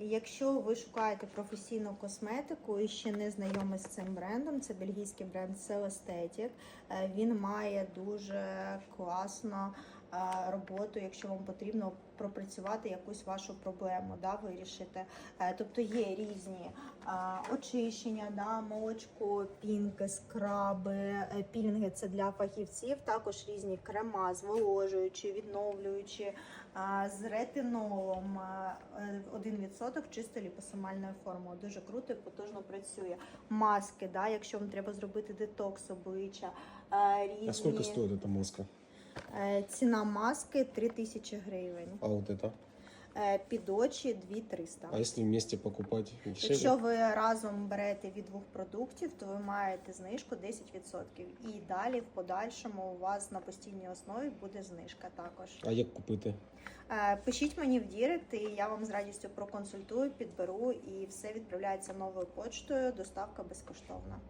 Якщо ви шукаєте професійну косметику і ще не знайомі з цим брендом, це бельгійський бренд Celestetic. Е, Він має дуже класну е, роботу, якщо вам потрібно пропрацювати якусь вашу проблему, да, вирішити. Е, Тобто є різні очищення, да, молочко, пінки, скраби, е, пілінги це для фахівців, також різні крема, зволожуючі, відновлюючі, з ретинолом а, е, 1% чисто ліпосомальною формою. Дуже круто і потужно працює. Маски, да, якщо вам треба зробити детокс обличчя, е, різні. А сколько стоит эта маска? Е, Ціна маски 3000 гривень. А вот это? Е, Під очі 2300. А если вместе покупать дешевле? Якщо ви разом берете від двох продуктів, то ви маєте знижку 10%. І далі в подальшому у вас на постійній основі буде знижка також. А як купити? Е, Пишіть мені в Дірект, і я вам з радістю проконсультую, підберу і все відправляється новою почтою. Доставка безкоштовна.